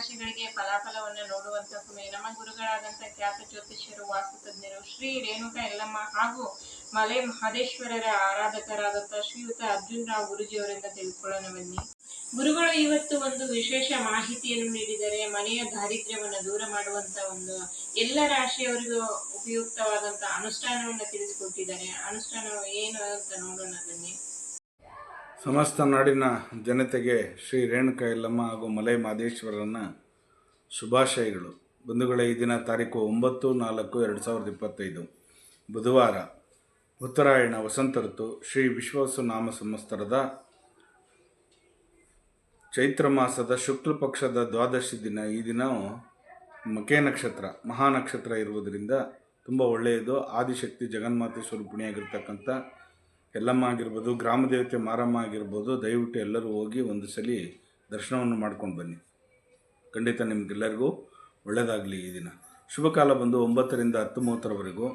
ರಾಶಿಗಳಿಗೆ ಫಲಾಫಲವನ್ನು ನೋಡುವಂತ ಸಮಯ. ನಮ್ಮ ಗುರುಗಳಾದಂತಹ ಖ್ಯಾತ ಜ್ಯೋತಿಷ್ಯರು ವಾಸ್ತುತಜ್ಞರು ಶ್ರೀ ರೇಣುಕಾ ಯಲ್ಲಮ್ಮ ಹಾಗೂ ಮಲೆ ಮಹದೇಶ್ವರರ ಆರಾಧಕರಾದಂಥ ಶ್ರೀಯುತ ಅರ್ಜುನ್ ರಾವ್ ಗುರುಜಿಯವರಿಂದ ತಿಳ್ಕೊಳ್ಳೋಣ ಬನ್ನಿ. ಗುರುಗಳು ಇವತ್ತು ಒಂದು ವಿಶೇಷ ಮಾಹಿತಿಯನ್ನು ನೀಡಿದರೆ ಮನೆಯ ದಾರಿದ್ರ್ಯವನ್ನು ದೂರ ಮಾಡುವಂತ ಒಂದು ಎಲ್ಲ ರಾಶಿಯವರಿಗೂ ಉಪಯುಕ್ತವಾದಂತ ಅನುಷ್ಠಾನವನ್ನು ತಿಳಿಸಿಕೊಟ್ಟಿದ್ದಾರೆ ಅನುಷ್ಠಾನ ಏನು ಅಂತ ನೋಡೋಣ ಬನ್ನಿ. ಸಮಸ್ತ ನಾಡಿನ ಜನತೆಗೆ ಶ್ರೀ ರೇಣುಕಾ ಯಲ್ಲಮ್ಮ ಹಾಗೂ ಮಲೈ ಮಾದೇಶ್ವರನ ಶುಭಾಶಯಗಳು. ಬಂಧುಗಳ, ಈ ದಿನ ತಾರೀಕು ಒಂಬತ್ತು, ನಾಲ್ಕು, ಎರಡು ಸಾವಿರದ ಇಪ್ಪತ್ತೈದು. ಬುಧವಾರ ಉತ್ತರಾಯಣ, ವಸಂತ ಋತು. ಶ್ರೀ ವಿಶ್ವಾಸು ನಾಮ ಸಂವತ್ಸರದ ಚೈತ್ರ ಮಾಸದ ಶುಕ್ಲ ಪಕ್ಷದ ದ್ವಾದಶಿ ದಿನ. ಈ ದಿನ ಮಕೆ ನಕ್ಷತ್ರ ಮಹಾನಕ್ಷತ್ರ ಇರುವುದರಿಂದ ತುಂಬ ಒಳ್ಳೆಯದು. ಆದಿಶಕ್ತಿ ಜಗನ್ಮಾತೆ ಸ್ವರೂಪಿಣಿಯಾಗಿರ್ತಕ್ಕಂಥ ಎಲ್ಲಮ್ಮ ಆಗಿರ್ಬೋದು, ಗ್ರಾಮ ದೇವತೆ ಮಾರಮ್ಮ ಆಗಿರ್ಬೋದು, ದಯವಿಟ್ಟು ಎಲ್ಲರೂ ಹೋಗಿ ಒಂದು ಸಲ ದರ್ಶನವನ್ನು ಮಾಡ್ಕೊಂಡು ಬನ್ನಿ. ಖಂಡಿತ ನಿಮಗೆಲ್ಲರಿಗೂ ಒಳ್ಳೆಯದಾಗಲಿ ಈ ದಿನ. ಶುಭ ಕಾಲ ಬಂದು ಒಂಬತ್ತರಿಂದ ಹತ್ತು ಮೂವತ್ತರವರೆಗೂ.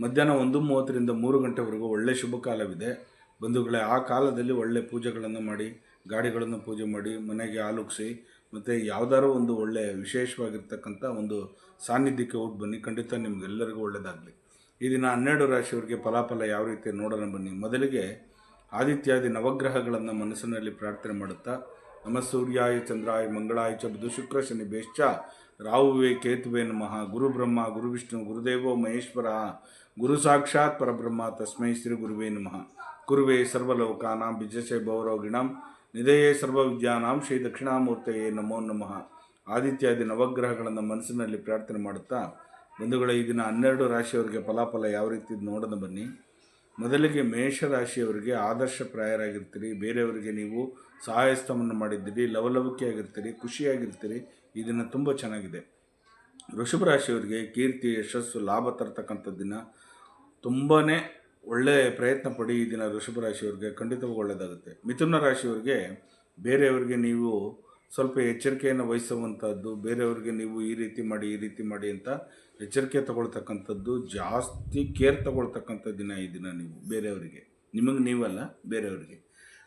ಮಧ್ಯಾಹ್ನ ಒಂದು ಮೂವತ್ತರಿಂದ ಮೂರು ಗಂಟೆವರೆಗೂ ಒಳ್ಳೆಯ ಶುಭ ಕಾಲವಿದೆ. ಬಂಧುಗಳೇ, ಆ ಕಾಲದಲ್ಲಿ ಒಳ್ಳೆ ಪೂಜೆಗಳನ್ನು ಮಾಡಿ, ಗಾಡಿಗಳನ್ನು ಪೂಜೆ ಮಾಡಿ, ಮನೆಗೆ ಆಲುಕ್ಸಿ, ಮತ್ತು ಯಾವುದಾದ್ರು ಒಂದು ಒಳ್ಳೆಯ ವಿಶೇಷವಾಗಿರ್ತಕ್ಕಂಥ ಒಂದು ಸಾನ್ನಿಧ್ಯಕ್ಕೆ ಹೋಗಿ ಬನ್ನಿ. ಖಂಡಿತ ನಿಮಗೆಲ್ಲರಿಗೂ ಒಳ್ಳೆಯದಾಗಲಿ ಈ ದಿನ ಹನ್ನೆರಡು ರಾಶಿಯವರಿಗೆ ಫಲಾಫಲ ಯಾವ ರೀತಿ ನೋಡೋಣ ಬನ್ನಿ. ಮೊದಲಿಗೆ ಆದಿತ್ಯಾದಿ ನವಗ್ರಹಗಳನ್ನು ಮನಸ್ಸಿನಲ್ಲಿ ಪ್ರಾರ್ಥನೆ ಮಾಡುತ್ತಾ, ನಮ ಸೂರ್ಯಾಯ ಚಂದ್ರಾಯ ಮಂಗಳಾಯ ಚ ಬುಧ ಶುಕ್ರ ಶನಿ ಬೇಶ್ಚ, ರಾಹುವೇ ಕೇತುವೆ ನಮಃ, ಗುರು ಬ್ರಹ್ಮ, ಗುರು ವಿಷ್ಣು, ಗುರುದೇವೋ ಮಹೇಶ್ವರ, ಗುರು ಸಾಕ್ಷಾತ್ ಪರಬ್ರಹ್ಮ, ತಸ್ಮೈ ಶ್ರೀ ಗುರುವೇ ನಮಃ. ಗುರುವೇ ಸರ್ವಲೋಕಾನಾಂ ಬಿಜಸೆ ಭೌರೋಗಿಣಾಂ ನಿಧೆಯೇ ಸರ್ವವಿದ್ಯಾನಾಂ ಶ್ರೀ ದಕ್ಷಿಣಾಮೂರ್ತೆಯೇ ನಮೋ ನಮಃ. ಆದಿತ್ಯಾದಿ ನವಗ್ರಹಗಳನ್ನು ಮನಸ್ಸಿನಲ್ಲಿ ಪ್ರಾರ್ಥನೆ ಮಾಡುತ್ತಾ ಬಂಧುಗಳ, ಈ ದಿನ ಹನ್ನೆರಡು ರಾಶಿಯವರಿಗೆ ಫಲಾಫಲ ಯಾವ ರೀತಿ ನೋಡೋಣ ಬನ್ನಿ. ಮೊದಲಿಗೆ ಮೇಷ ರಾಶಿಯವರಿಗೆ ಆದರ್ಶಪ್ರಾಯರಾಗಿರ್ತೀರಿ ಬೇರೆಯವರಿಗೆ ನೀವು ಸಹಾಯಸ್ತವನ್ನು ಮಾಡಿದ್ದೀರಿ ಲವಲವಿಕೆ ಆಗಿರ್ತೀರಿ ಖುಷಿಯಾಗಿರ್ತೀರಿ. ಈ ದಿನ ತುಂಬ ಚೆನ್ನಾಗಿದೆ. ವೃಷಭ ರಾಶಿಯವರಿಗೆ ಕೀರ್ತಿ, ಯಶಸ್ಸು, ಲಾಭ ತರ್ತಕ್ಕಂಥ ದಿನ. ತುಂಬಾ ಒಳ್ಳೆಯ ಪ್ರಯತ್ನ ಪಡಿ ಈ ದಿನ ವೃಷಭ ರಾಶಿಯವರಿಗೆ. ಖಂಡಿತವಾಗಿ ಒಳ್ಳೆಯದಾಗುತ್ತೆ. ಮಿಥುನ ರಾಶಿಯವರಿಗೆ ಬೇರೆಯವರಿಗೆ ನೀವು ಸ್ವಲ್ಪ ಎಚ್ಚರಿಕೆಯನ್ನು ವಹಿಸುವಂಥದ್ದು ಬೇರೆಯವರಿಗೆ ನೀವು ಈ ರೀತಿ ಮಾಡಿ, ಈ ರೀತಿ ಮಾಡಿ ಅಂತ ಎಚ್ಚರಿಕೆ ತಗೊಳ್ತಕ್ಕಂಥದ್ದು, ಜಾಸ್ತಿ ಕೇರ್ ತಗೊಳ್ತಕ್ಕಂಥ ದಿನ ಈ ದಿನ ನೀವು, ಬೇರೆಯವರಿಗೆ. ನಿಮಗೆ ನೀವಲ್ಲ, ಬೇರೆಯವರಿಗೆ.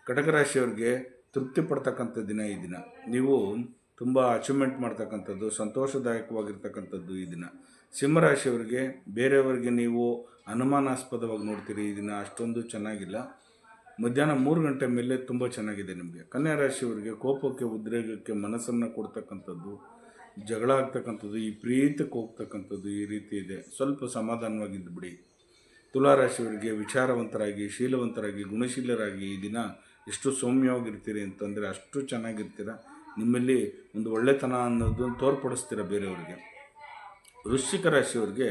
ಕಟಕ ರಾಶಿಯವರಿಗೆ ತೃಪ್ತಿ ಪಡ್ತಕ್ಕಂಥ ದಿನ ಈ ದಿನ. ನೀವು ತುಂಬ ಅಚೀವ್ಮೆಂಟ್ ಮಾಡ್ತಕ್ಕಂಥದ್ದು, ಸಂತೋಷದಾಯಕವಾಗಿರ್ತಕ್ಕಂಥದ್ದು ಈ ದಿನ. ಸಿಂಹರಾಶಿಯವರಿಗೆ ಬೇರೆಯವರಿಗೆ ನೀವು ಅನುಮಾನಾಸ್ಪದವಾಗಿ ನೋಡ್ತೀರಿ ಈ ದಿನ ಅಷ್ಟೊಂದು ಚೆನ್ನಾಗಿಲ್ಲ. ಮಧ್ಯಾಹ್ನ ಮೂರು ಗಂಟೆ ಮೇಲೆ ತುಂಬ ಚೆನ್ನಾಗಿದೆ ನಿಮಗೆ. ಕನ್ಯಾ ರಾಶಿಯವರಿಗೆ ಕೋಪಕ್ಕೆ ಉದ್ರೇಕಕ್ಕೆ ಮನಸ್ಸನ್ನು ಕೊಡ್ತಕ್ಕಂಥದ್ದು ಜಗಳ ಆಗ್ತಕ್ಕಂಥದ್ದು, ಈ ಪ್ರೀತಕ್ಕೆ ಹೋಗ್ತಕ್ಕಂಥದ್ದು ಈ ರೀತಿ ಇದೆ. ಸ್ವಲ್ಪ ಸಮಾಧಾನವಾಗಿದ್ದು ಬಿಡಿ. ತುಲಾರಾಶಿಯವರಿಗೆ ವಿಚಾರವಂತರಾಗಿ, ಶೀಲವಂತರಾಗಿ, ಗುಣಶೀಲರಾಗಿ ಈ ದಿನ ಎಷ್ಟು ಸೌಮ್ಯವಾಗಿರ್ತೀರಿ ಅಂತಂದರೆ ಅಷ್ಟು ಚೆನ್ನಾಗಿರ್ತೀರ. ನಿಮ್ಮಲ್ಲಿ ಒಂದು ಒಳ್ಳೆತನ ಅನ್ನೋದನ್ನು ತೋರ್ಪಡಿಸ್ತೀರ ಬೇರೆಯವರಿಗೆ. ವೃಶ್ಚಿಕ ರಾಶಿಯವರಿಗೆ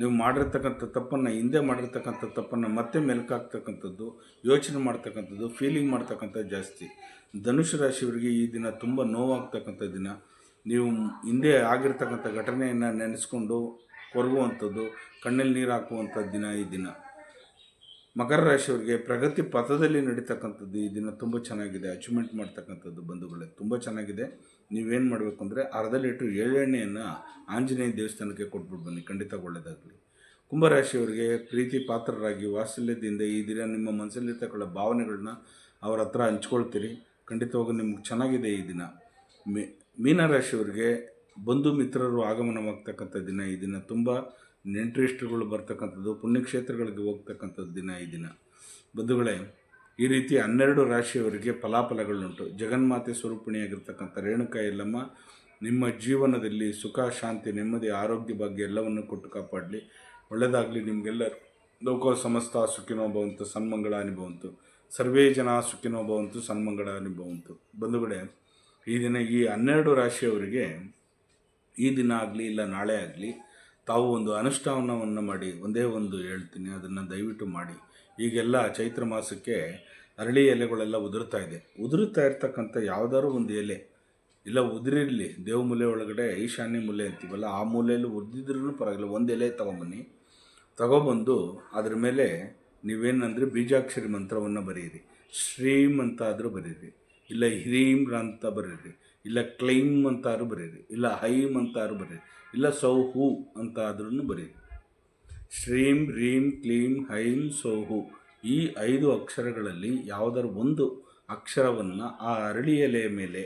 ನೀವು ಮಾಡಿರ್ತಕ್ಕಂಥ ತಪ್ಪನ್ನು, ಹಿಂದೆ ಮಾಡಿರ್ತಕ್ಕಂಥ ತಪ್ಪನ್ನು ಮತ್ತೆ ಮೆಲುಕಾಗ್ತಕ್ಕಂಥದ್ದು, ಯೋಚನೆ ಮಾಡ್ತಕ್ಕಂಥದ್ದು ಫೀಲಿಂಗ್ ಮಾಡ್ತಕ್ಕಂಥದ್ದು ಜಾಸ್ತಿ. ಧನುಷ್ಯ ರಾಶಿಯವರಿಗೆ ಈ ದಿನ ತುಂಬ ನೋವಾಗ್ತಕ್ಕಂಥ ದಿನ. ನೀವು ಹಿಂದೆ ಆಗಿರ್ತಕ್ಕಂಥ ಘಟನೆಯನ್ನು ನೆನೆಸ್ಕೊಂಡು ಕೊರಗುವಂಥದ್ದು, ಕಣ್ಣಲ್ಲಿ ನೀರು ಹಾಕುವಂಥ ದಿನ ಈ ದಿನ. ಮಕರ ರಾಶಿಯವರಿಗೆ ಪ್ರಗತಿ ಪಥದಲ್ಲಿ ನಡೀತಕ್ಕಂಥದ್ದು ಈ ದಿನ ತುಂಬ ಚೆನ್ನಾಗಿದೆ. ಅಚೀವ್ಮೆಂಟ್ ಮಾಡ್ತಕ್ಕಂಥದ್ದು ಬಂಧುಗಳೇ ತುಂಬ ಚೆನ್ನಾಗಿದೆ. ನೀವೇನು ಮಾಡಬೇಕು ಅಂದರೆ ಅರ್ಧ ಲೀಟ್ರ್ ಎಳ್ಳೆಣ್ಣೆಯನ್ನು ಆಂಜನೇಯ ದೇವಸ್ಥಾನಕ್ಕೆ ಕೊಟ್ಬಿಟ್ಟು ಬನ್ನಿ, ಖಂಡಿತ ಒಳ್ಳೆಯದಾಗಲಿ ಕುಂಭರಾಶಿಯವರಿಗೆ ಪ್ರೀತಿ ಪಾತ್ರರಾಗಿ ವಾತ್ಸಲ್ಯದಿಂದ ಈ ದಿನ ನಿಮ್ಮ ಮನಸ್ಸಲ್ಲಿರ್ತಕ್ಕಂಥ ಭಾವನೆಗಳನ್ನ ಅವರ ಹತ್ರ ಹಂಚ್ಕೊಳ್ತೀರಿ. ಖಂಡಿತವಾಗೂ ನಿಮ್ಗೆ ಚೆನ್ನಾಗಿದೆ ಈ ದಿನ. ಮೀ ಮೀನರಾಶಿಯವರಿಗೆ ಬಂಧು ಮಿತ್ರರು ಆಗಮನವಾಗ್ತಕ್ಕಂಥ ದಿನ ಈ ದಿನ ತುಂಬ ನೆಂಟ್ರಿಸ್ಟ್ರುಗಳು ಬರ್ತಕ್ಕಂಥದ್ದು, ಪುಣ್ಯಕ್ಷೇತ್ರಗಳಿಗೆ ಹೋಗ್ತಕ್ಕಂಥದ್ದು ದಿನ ಈ ದಿನ. ಬಂಧುಗಳೇ, ಈ ರೀತಿ ಹನ್ನೆರಡು ರಾಶಿಯವರಿಗೆ ಫಲಾಫಲಗಳುಂಟು. ಜಗನ್ಮಾತೆ ಸ್ವರೂಪಿಣಿಯಾಗಿರ್ತಕ್ಕಂಥ ರೇಣುಕಾ ಎಲ್ಲಮ್ಮ ನಿಮ್ಮ ಜೀವನದಲ್ಲಿ ಸುಖ, ಶಾಂತಿ, ನೆಮ್ಮದಿ, ಆರೋಗ್ಯ ಭಾಗ್ಯ ಎಲ್ಲವನ್ನು ಕೊಟ್ಟು ಕಾಪಾಡಲಿ. ಒಳ್ಳೆಯದಾಗಲಿ ನಿಮಗೆಲ್ಲರೂ. ಲೋಕೋ ಸಮಸ್ತ ಸುಖಿನೋ ಭವಂತು, ಸನ್ಮಂಗಳ ಅನುಭವಂತು. ಸರ್ವೇ ಜನ ಸುಖಿನೋ ಭವಂತು, ಸನ್ಮಂಗಳ ಅನುಭವಂತು. ಬಂಧುಗಳೇ ಈ ದಿನ ಈ ಹನ್ನೆರಡು ರಾಶಿಯವರಿಗೆ ಈ ದಿನ ಆಗಲಿ ಇಲ್ಲ ನಾಳೆ ಆಗಲಿ ತಾವು ಒಂದು ಅನುಷ್ಠಾನವನ್ನು ಮಾಡಿ, ಒಂದೇ ಒಂದು ಹೇಳ್ತೀನಿ, ಅದನ್ನು ದಯವಿಟ್ಟು ಮಾಡಿ. ಈಗೆಲ್ಲ ಚೈತ್ರ ಮಾಸಕ್ಕೆ ಅರಳಿ ಎಲೆಗಳೆಲ್ಲ ಉದುರ್ತಾ ಇದೆ. ಉದುರುತ್ತಾ ಇರ್ತಕ್ಕಂಥ ಯಾವುದಾದ್ರು ಒಂದು ಎಲೆ, ಇಲ್ಲ ಉದುರಿರಲಿ, ದೇವ ಮೂಲೆ ಒಳಗಡೆ ಈಶಾನ್ಯ ಮೂಲೆ ಅಂತೀವಲ್ಲ, ಆ ಮೂಲೆಯಲ್ಲಿ ಉದ್ದಿದ್ರೂ ಪರವಾಗಿಲ್ಲ, ಒಂದು ಎಲೆ ತೊಗೊಂಬನ್ನಿ. ತಗೊಬಂದು ಅದ್ರ ಮೇಲೆ ನೀವೇನಂದರೆ ಬೀಜಾಕ್ಷರಿ ಮಂತ್ರವನ್ನು ಬರೀರಿ ಶ್ರೀಮ್ ಅಂತ ಆದರೂ ಬರೀರಿ ಇಲ್ಲ ಹ್ರೀಮ್ ಅಂತ ಬರೀರಿ, ಇಲ್ಲ ಕ್ಲೈಮ್ ಅಂತಾರು ಬರೀರಿ, ಇಲ್ಲ ಹೈಮ್ ಅಂತಾರು ಬರೀರಿ, ಇಲ್ಲ ಸೌಹು ಅಂತ ಆದ್ರೂ ಬರೀರಿ. ಶ್ರೀಂ, ರೀಂ, ಕ್ಲೀಂ, ಹೈಂ, ಸೌಹು ಈ ಐದು ಅಕ್ಷರಗಳಲ್ಲಿ ಯಾವುದರ ಒಂದು ಅಕ್ಷರವನ್ನು ಆ ಅರಳಿ ಎಲೆಯ ಮೇಲೆ,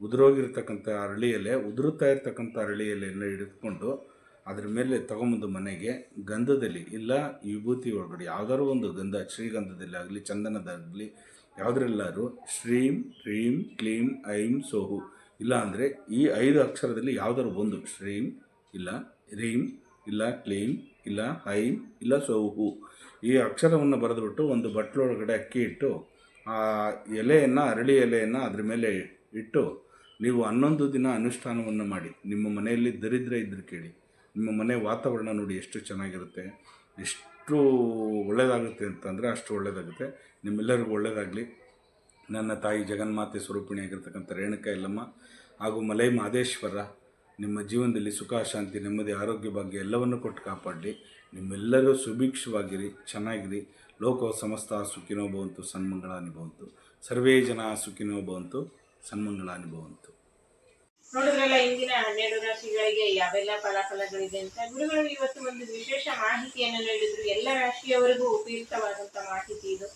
ಉದುರೋಗಿರ್ತಕ್ಕಂಥ ಅರಳಿ ಎಲೆ, ಉದುರುತ್ತಾ ಇರ್ತಕ್ಕಂಥ ಅರಳಿ ಎಲೆಯನ್ನು ಹಿಡಿದುಕೊಂಡು ಅದ್ರ ಮೇಲೆ ತಗೊಂಬಂದು ಮನೆಗೆ ಗಂಧದಲ್ಲಿ, ಇಲ್ಲ ವಿಭೂತಿ ಒಳಗಡೆ ಯಾವ್ದಾದ್ರು ಒಂದು ಗಂಧ ಶ್ರೀಗಂಧದಲ್ಲಿ ಆಗಲಿ ಚಂದನದಾಗಲಿ ಯಾವುದ್ರೆಲ್ಲಾರು ಶ್ರೀಂ ಹ್ರೀಂ ಕ್ಲೀಂ, ಐಂ, ಸೋಹು. ಇಲ್ಲ ಅಂದರೆ ಈ ಐದು ಅಕ್ಷರದಲ್ಲಿ ಯಾವುದಾದ್ರು ಒಂದು ಶ್ರೀಂ, ಇಲ್ಲ ರೀಂ, ಇಲ್ಲ ಕ್ಲೀಂ, ಇಲ್ಲ ಐಂ, ಇಲ್ಲ ಸೋಹು. ಈ ಅಕ್ಷರವನ್ನು ಬರೆದುಬಿಟ್ಟು ಒಂದು ಬಟ್ಲೊಳಗಡೆ ಅಕ್ಕಿ ಇಟ್ಟು, ಆ ಎಲೆಯನ್ನು, ಅರಳಿ ಎಲೆಯನ್ನು ಅದ್ರ ಮೇಲೆ ಇಟ್ಟು, ನೀವು ಹನ್ನೊಂದು ದಿನ ಅನುಷ್ಠಾನವನ್ನು ಮಾಡಿ. ನಿಮ್ಮ ಮನೆಯಲ್ಲಿ ದರಿದ್ರ ಇದ್ರೆ ಕೇಳಿ. ನಿಮ್ಮ ಮನೆ ವಾತಾವರಣ ನೋಡಿ ಎಷ್ಟು ಚೆನ್ನಾಗಿರುತ್ತೆ. ಎಷ್ಟು ಒಳ್ಳೆಯದಾಗುತ್ತೆ ಅಂತಂದರೆ ಅಷ್ಟು ಒಳ್ಳೆಯದಾಗುತ್ತೆ ನಿಮ್ಮೆಲ್ಲರಿಗೂ ಒಳ್ಳೆಯದಾಗಲಿ ನನ್ನ ತಾಯಿ ಜಗನ್ಮಾತೆ ಸ್ವರೂಪಿಣಿಯಾಗಿರ್ತಕ್ಕಂಥ ರೇಣುಕಾ ಎಲ್ಲಮ್ಮ ಹಾಗೂ ಮಲೈ ಮಹದೇಶ್ವರ, ನಿಮ್ಮ ಜೀವನದಲ್ಲಿ ಸುಖ, ಶಾಂತಿ, ನೆಮ್ಮದಿ, ಆರೋಗ್ಯ ಭಾಗ್ಯ ಎಲ್ಲವನ್ನು ಕೊಟ್ಟು ಕಾಪಾಡಲಿ. ನಿಮ್ಮೆಲ್ಲರೂ ಸುಭಿಕ್ಷವಾಗಿರಿ, ಚೆನ್ನಾಗಿರಿ. ಲೋಕೋ ಸಮಸ್ತ ಸುಖಿನೋ ಭವಂತು ಸನ್ಮಂಗಳ ಅನುಭವಂತು ಸರ್ವೇ ಜನ ಸುಖಿನೋ ಭವಂತು ಸನ್ಮಂಗಳ ಭವಂತು. ನೋಡಿದ್ರಲ್ಲ, ಇಂದಿನ ಹನ್ನೆರಡು ರಾಶಿಗಳಿಗೆ ಯಾವೆಲ್ಲ ಫಲಾಫಲಗಳಿದೆ ಅಂತ. ಗುರುಗಳು ಇವತ್ತು ಒಂದು ವಿಶೇಷ ಮಾಹಿತಿಯನ್ನು ನೀಡಿದ್ರು. ಎಲ್ಲ ರಾಶಿಯವರಿಗೂ ಉಪಯುಕ್ತವಾದಂತ ಮಾಹಿತಿ ಇದು.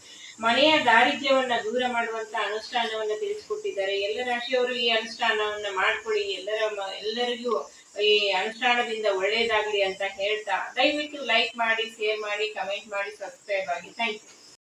ಮನೆಯ ದಾರಿದ್ರ್ಯವನ್ನ ದೂರ ಮಾಡುವಂತ ಅನುಷ್ಠಾನವನ್ನ ತಿಳಿಸ್ಕೊಟ್ಟಿದ್ದಾರೆ. ಎಲ್ಲ ರಾಶಿಯವರು ಈ ಅನುಷ್ಠಾನವನ್ನ ಮಾಡ್ಕೊಳ್ಳಿ. ಎಲ್ಲರ ಎಲ್ಲರಿಗೂ ಈ ಅನುಷ್ಠಾನದಿಂದ ಒಳ್ಳೇದಾಗ್ಲಿ ಅಂತ ಹೇಳ್ತಾ ದಯವಿಟ್ಟು ಲೈಕ್ ಮಾಡಿ ಶೇರ್ ಮಾಡಿ ಕಮೆಂಟ್ ಮಾಡಿ ಸಬ್ಸ್ಕ್ರೈಬ್ ಆಗಿ. Thank you